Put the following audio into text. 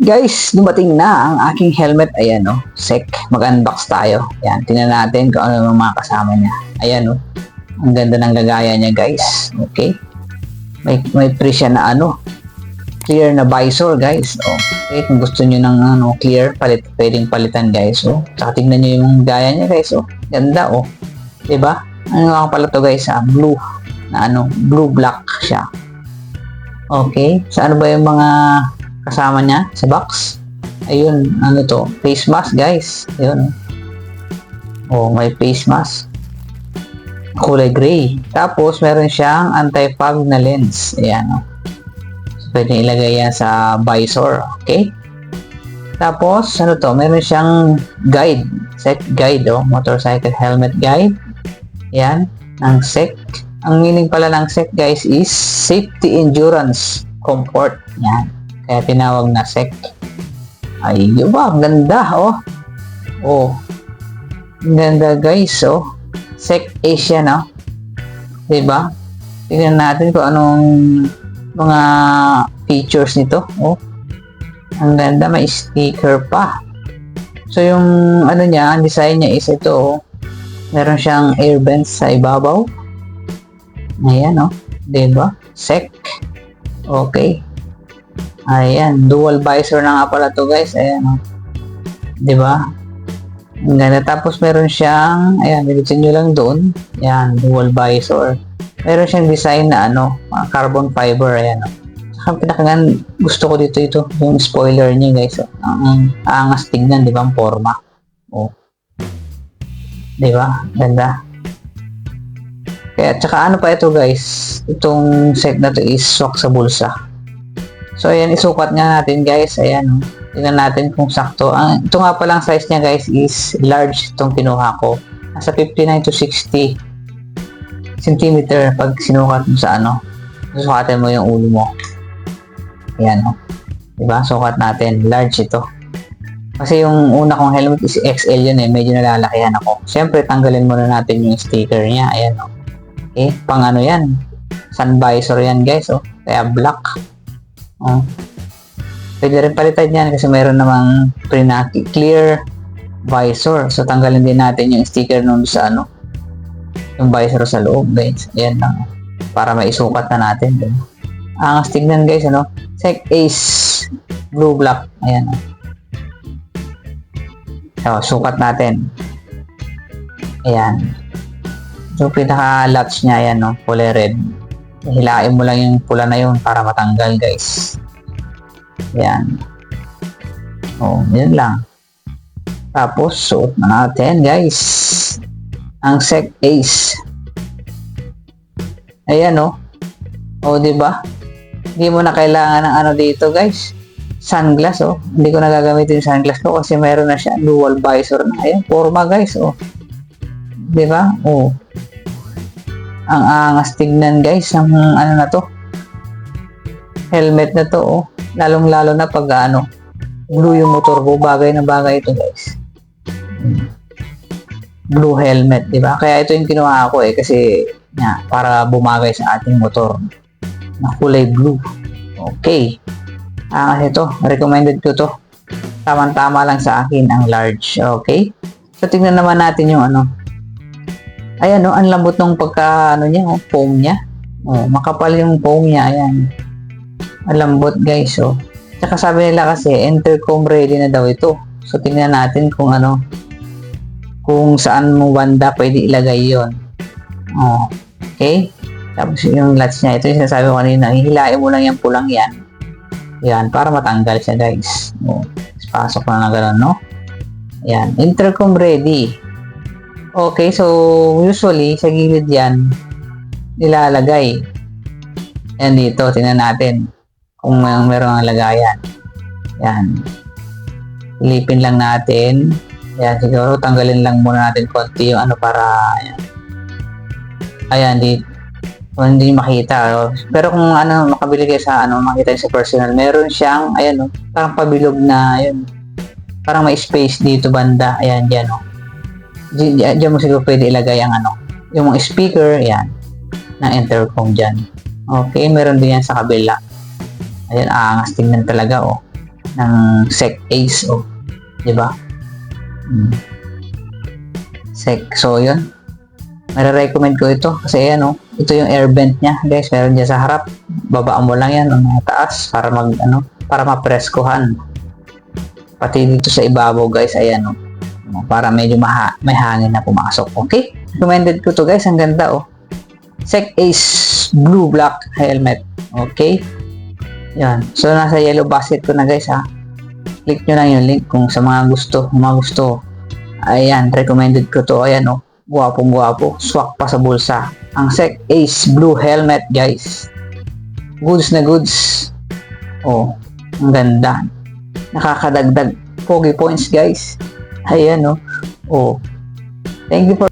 Guys, dumating na ang aking helmet. Ayan, oh. Sec. Mag-unbox tayo. Ayan, tingnan natin kung ano yung mga kasama niya. Ayan, oh. Ang ganda ng lagaya niya, guys. Okay. May, may pre siya na ano. Clear na visor, guys. Oh. Okay, kung gusto niyo ng ano, clear, palit, pwedeng palitan, guys. Oh. Tsaka tingnan niyo yung gaya niya, guys. Oh. Ganda, oh. ba? Ano nga pala to, guys? Ah, blue. Na ano, blue-black siya. Okay. Sa ano ba yung mga kasama niya sa box. Ayun, ano to? Face mask, guys. Ayun. Oh, may face mask. Kulay gray. Tapos, meron siyang anti-fog na lens. Ayan, oh. So, pwede ilagay yan sa visor. Okay? Tapos, ano to? Meron siyang guide. SEC guide, oh. Motorcycle helmet guide. Yan. Ng SEC. Ang meaning pala ng SEC, guys, is Safety Endurance Comfort. Yan. Kaya tinawag na SEC. Ay, ba? Ang ganda, oh. Oh. Ang ganda, guys, oh. SEC Asia, no? Diba? Tingnan natin kung anong mga features nito. Oh. Ang ganda, may sticker pa. So, yung ano niya, ang design niya is ito, oh. Meron siyang air vents sa ibabaw. Ayan, oh. Diba? SEC. Okay. Ayan, dual visor na nga pala to guys. Ayan, oh. 'Di ba? Ang ganda. Tapos meron siyang, ayan, bilitin nyo lang doon. Ayan, dual visor. Meron siyang design na ano, mga carbon fiber. Ayan, oh. Saka pinakagan, gusto ko dito ito, yung spoiler niya guys. Oh. Ang angas tignan, di ba, ang forma. Oh. Di ba? Ganda. Kaya, tsaka ano pa ito guys, itong set na to is swak sa bulsa. So, ayan, isukat nga natin guys. Ayan, oh. tingnan natin kung sakto. Ang, ito nga palang size niya guys is large itong kinuha ko. Nasa 59 to 60 cm pag sinukat mo sa ano. Susukatin mo yung ulo mo. Ayan, oh. Diba? Sukat natin. Large ito. Kasi yung una kong helmet is XL yun eh. Medyo nalalakihan ako. Siyempre, tanggalin muna natin yung sticker niya. Ayan, oh. Okay, pang ano yan. Sun visor yan guys, oh. Kaya black. Oh. Pwede rin palitan yan kasi meron namang pre clear visor. So, tanggalin din natin yung sticker nun sa ano, yung visor sa loob, guys. Ayan lang. Para maisukat na natin. Din. Ang tignan guys, ano? Sec Ace Blue Black. Ayan. So, sukat natin. Ayan. So, pinaka-latch niya, ayan, no? Kulay red. Hilain mo lang yung pula na yun para matanggal, guys. Ayan. Oh, yun lang. Tapos, suot na natin, guys. Ang Sec Ace. Ayan, no? Oh, di ba? Hindi mo na kailangan ng ano dito, guys. Sunglass, oh. Hindi ko na gagamitin yung sunglass ko kasi meron na siya dual visor na. Ayan, forma, guys, oh. Di ba? Oh. Ang angas tignan, guys, ng ano na to. Helmet na to, oh. Lalong-lalo na pag ano, blue yung motor ko. Bagay na bagay ito, guys. Blue helmet, di ba? Kaya ito yung kinuha ko eh, kasi nga, para bumagay sa ating motor na kulay blue. Okay. Ah, ito, recommended ko to. Tama-tama lang sa akin ang large. Okay? So, tingnan naman natin yung ano. Ayan, no, ang lambot ng pagka, ano niya, oh, foam niya. Oh, makapal yung foam niya, ayan. Ang lambot, guys, oh. Tsaka sabi nila kasi, intercom ready na daw ito. So, tingnan natin kung ano, kung saan mo banda pwede ilagay yon. Oh, okay? Tapos yung latch niya, ito yung sinasabi ko kanina, hihilain mo lang yung pulang yan. Yan, para matanggal siya guys. O, pasok na na gano'n, no? Yan, intercom ready. Okay, so usually sa gilid yan, nilalagay. Yan dito, tingnan natin kung meron ang lagayan. Yan. Ilipin lang natin. Yan, siguro tanggalin lang muna natin konti yung ano para, yan. Ayan, dito kung hindi makita. Oh. Pero kung ano, makabili kayo sa ano, makita sa personal, meron siyang, ayan oh, parang pabilog na, ayun, parang may space dito banda, ayan, dyan oh. Diyan, diyan mo siguro pwede ilagay ang ano, yung mga speaker, ayan, ng intercom dyan. Okay, meron din yan sa kabila. Ayan, aangas tingnan talaga oh. ng Sec Ace, oh. Di ba? Mm. Sec. So, yun. Mare-recommend ko ito kasi ano, ito yung air vent niya. Guys, meron dyan sa harap. Babaan mo lang yan ng taas para mag, ano, para mapreskuhan. Pati dito sa ibabaw, guys, ayan, oh. Para medyo maha, may hangin na pumasok. Okay? Recommended ko to, guys. Ang ganda, oh. Sec Ace Blue Black Helmet. Okay? Yan. So, nasa yellow basket ko na, guys, ha. Click nyo lang yung link kung sa mga gusto. Mga gusto. Ayan, recommended ko to. Ayan, oh. Guwapong guwapo. Swak pa sa bulsa. Ang Sec Ace Blue Helmet, guys. Goods na goods. Oh, ang ganda. Nakakadagdag pogi points, guys. Ayan, oh. Oh. Thank you for